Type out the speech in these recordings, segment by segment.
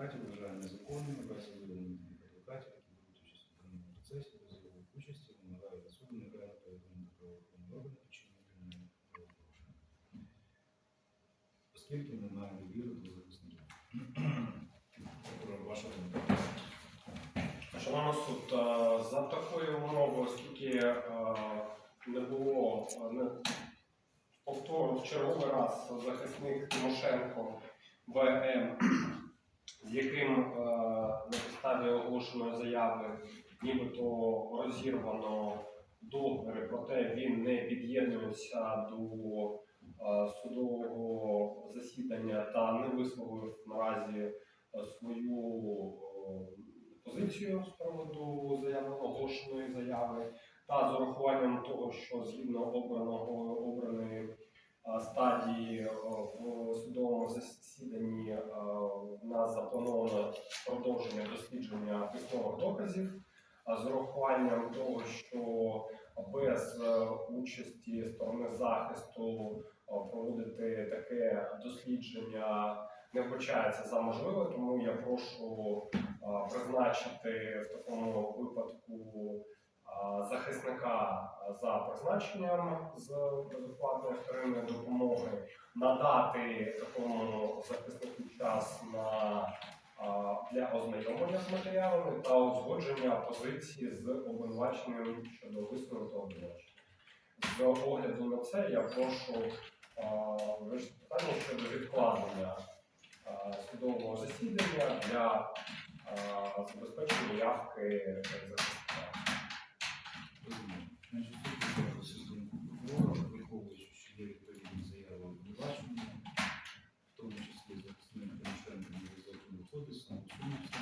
адвокатів вважає незаконним без адвокатів, які беруть участь у даному процесі, без його участі, вимагає від суду негайно повідомити правоохоронні органи вчинення кримінального правопорушення. Оскільки ми маємо довіру до захисників. Ваша суд, за такою умовою, оскільки не було не повтору в черговий раз захисник Тимошенко ВМ, яким е, на підставі оголошеної заяви нібито розірвано договір, проте він не під'єднується до е, судового засідання та не висловив наразі свою е, позицію з приводу заяви оголошеної заяви, та з урахуванням того, що згідно обраного обраної стадії в судовому засіданні е, в нас заплановано продовження дослідження письмових доказів, а з урахуванням того, що без е, участі сторони захисту е, проводити таке дослідження не вбачається за можливе, тому я прошу призначити в такому випадку захисника за призначенням з безоплатної вторинної допомоги, надати такому захиснику час на для ознайомлення з матеріалами та узгодження позиції з обвинуваченням щодо висновку обвинувачення. З огляду на це я прошу вирішити питання щодо відкладення судового засідання для забезпечення явки захисника. Значить, виходить з думку прокурора, враховуючи, що є відповідні заяви обвинувачення, в тому числі захисник Тимошенко незаконним кодексом, усунувся.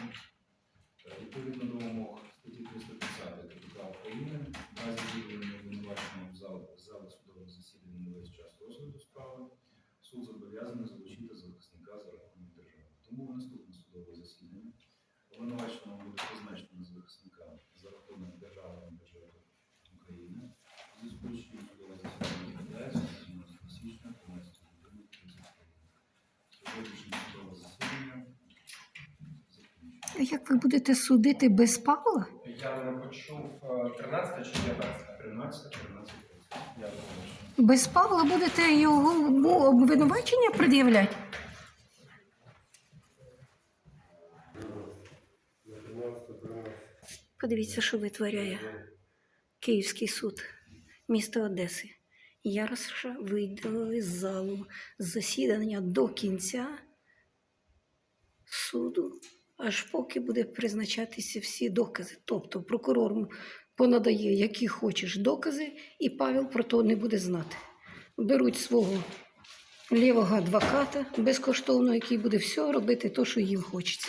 Відповідно до вимог статті 330 КПК України, в разі виявлення обвинувачення в зал, судового засідання на весь час розгляду справи, суд зобов'язаний залучити захисника за рахунок держави. Тому наступне судове засідання обвинуваченому буде призначено захисника за рахунок державного бюджету України. У зв'язку з чим судове засідання відбувається на 17 січня 13 години 30 хвилин. Сьогоднішнє судове засідання закінчено. Як ви будете судити без Павла? Я не почув е, 13 чи 15? 13, 13, Я думаю, Без Павла будете його ну, обвинувачення пред'являти? Подивіться, що витворяє Київський суд міста Одеси. Яроша видалили з залу засідання до кінця суду, аж поки буде призначатися всі докази. Тобто прокурор понадає, які хочеш докази, і Павел про то не буде знати. Беруть свого лівого адвоката безкоштовно, який буде все робити, то, що їм хочеться.